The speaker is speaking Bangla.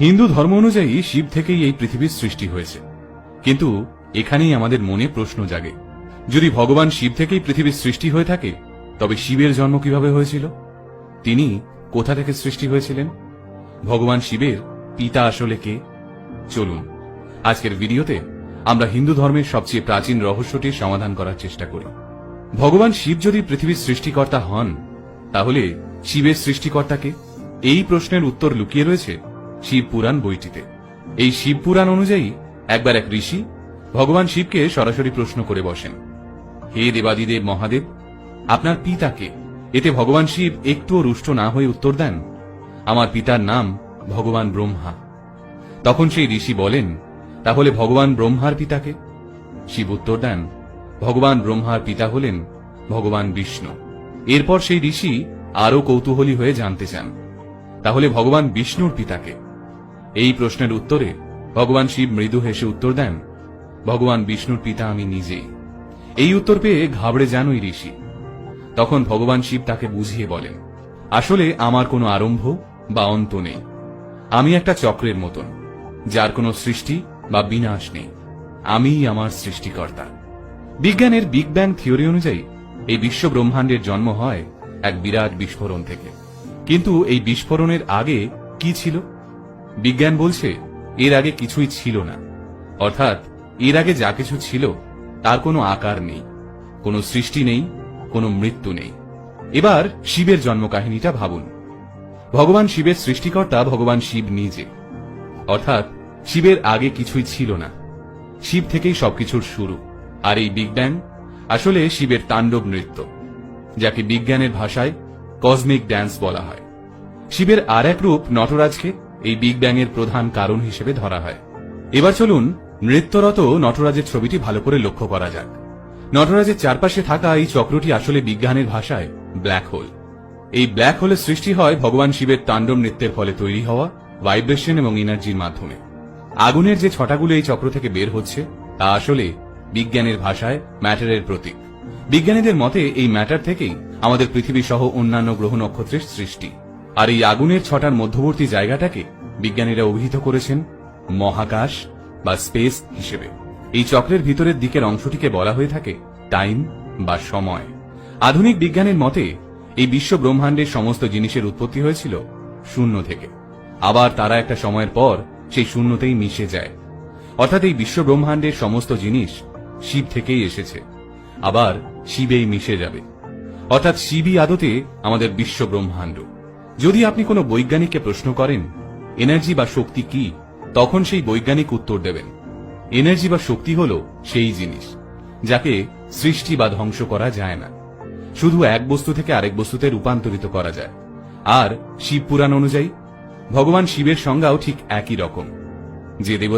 হিন্দু ধর্ম অনুযায়ী শিব থেকেই এই পৃথিবীর সৃষ্টি হয়েছে। কিন্তু এখানেই আমাদের মনে প্রশ্ন জাগে। যদি ভগবান শিব থেকেই পৃথিবীর সৃষ্টি হয়ে থাকে, তবে শিবের জন্ম কীভাবে হয়েছিল? তিনি কোথা থেকে সৃষ্টি হয়েছিলেন? ভগবান শিবের পিতা আসলে কে? চলুন, আজকের ভিডিওতে আমরা হিন্দু ধর্মের সবচেয়ে প্রাচীন রহস্যটির সমাধান করার চেষ্টা করি। ভগবান শিব যদি পৃথিবীর সৃষ্টিকর্তা হন, তাহলে শিবের সৃষ্টিকর্তাকে এই প্রশ্নের উত্তর লুকিয়ে রয়েছে শিব পুরাণ বইটিতে। এই শিব পুরাণ অনুযায়ী একবার এক ঋষি ভগবান শিবকে সরাসরি প্রশ্ন করে বসেন, হে দেবাদিদেব মহাদেব, আপনার পিতাকে এতে ভগবান শিব একটুও রুষ্ট না হয়ে উত্তর দেন, আমার পিতার নাম ভগবান ব্রহ্মা। তখন সেই ঋষি বলেন, তাহলে ভগবান ব্রহ্মার পিতাকে? শিব উত্তর দেন, ভগবান ব্রহ্মার পিতা হলেন ভগবান বিষ্ণু। এরপর সেই ঋষি আরও কৌতূহলী হয়ে জানতে চান, তাহলে ভগবান বিষ্ণুর পিতাকে এই প্রশ্নের উত্তরে ভগবান শিব মৃদু হেসে উত্তর দেন, ভগবান বিষ্ণুর পিতা আমি নিজেই এই উত্তর পেয়ে ঘাবড়ে যান ওই ঋষি। তখন ভগবান শিব তাকে বুঝিয়ে বলেন, আসলে আমার কোনো আরম্ভ বা অন্ত নেই। আমি একটা চক্রের মতন, যার কোনো সৃষ্টি বা বিনাশ নেই। আমিই আমার সৃষ্টিকর্তা। বিজ্ঞানের বিগ ব্যাং থিওরি অনুযায়ী এই বিশ্ব ব্রহ্মাণ্ডের জন্ম হয় এক বিরাট বিস্ফোরণ থেকে। কিন্তু এই বিস্ফোরণের আগে কি ছিল? বিজ্ঞান বলছে, এর আগে কিছুই ছিল না। অর্থাৎ, এর আগে যা কিছু ছিল, তার কোনো আকার নেই। কোনো সৃষ্টি নেই, কোনো মৃত্যু নেই। এবার শিবের জন্ম কাহিনীটা ভাবুন। ভগবান শিবের সৃষ্টিকর্তা ভগবান শিব নিজে। অর্থাৎ, শিবের আগে কিছুই ছিল না। শিব থেকেই সবকিছুর শুরু। আর এই বিগ ব্যাং আসলে শিবের তাণ্ডব নৃত্য, যাকে বিজ্ঞানের ভাষায় কসমিক ড্যান্স বলা হয়। শিবের আর এক রূপ নটরাজকে এই বিগ ব্যাং এর প্রধান কারণ হিসেবে ধরা হয়। এবার চলুন নৃত্যরত নটরাজের ছবিটি ভালো করে লক্ষ্য করা যাক। নটরাজের চারপাশে থাকা এই চক্রটি আসলে বিজ্ঞানের ভাষায় ব্ল্যাক হোল এই ব্ল্যাক হোলের সৃষ্টি হয় ভগবান শিবের তাণ্ডব নৃত্যের ফলে তৈরি হওয়া ভাইব্রেশন এবং এনার্জির মাধ্যমে। আগুনের যে ছটাগুলো এই চক্র থেকে বের হচ্ছে, তা আসলে বিজ্ঞানের ভাষায় ম্যাটারের প্রতীক। বিজ্ঞানীদের মতে এই ম্যাটার থেকেই আমাদের পৃথিবী সহ অন্যান্য গ্রহ নক্ষত্রের সৃষ্টি। আর এই আগুনের ছটার মধ্যবর্তী জায়গাটাকে বিজ্ঞানীরা অভিহিত করেছেন মহাকাশ বা স্পেস হিসেবে। এই চক্রের ভিতরের দিকের অংশটিকে বলা হয়ে থাকে টাইম বা সময়। আধুনিক বিজ্ঞানের মতে, এই বিশ্ব ব্রহ্মাণ্ডের সমস্ত জিনিসের উৎপত্তি হয়েছিল শূন্য থেকে। আবার তারা একটা সময়ের পর সেই শূন্যতেই মিশে যায়। অর্থাৎ এই বিশ্ব ব্রহ্মাণ্ডের সমস্ত জিনিস শিব থেকেই এসেছে। আবার শিবেই মিশে যাবে। অর্থাৎ শিবই আদতে আমাদের বিশ্ব ব্রহ্মাণ্ড। যদি আপনি কোনো বৈজ্ঞানিককে প্রশ্ন করেন, এনার্জি বা শক্তি কি? তখন সেই বৈজ্ঞানিক উত্তর দেবেন। এনার্জি বা শক্তি হল সেই জিনিস, যাকে সৃষ্টি বা ধ্বংস করা যায় না। শুধু এক বস্তু থেকে আরেক বস্তুতে রূপান্তরিত করা যায়। আর শিব পুরাণ অনুযায়ী, ভগবান শিবের সংজ্ঞাও ঠিক একই রকম। যে দেবতা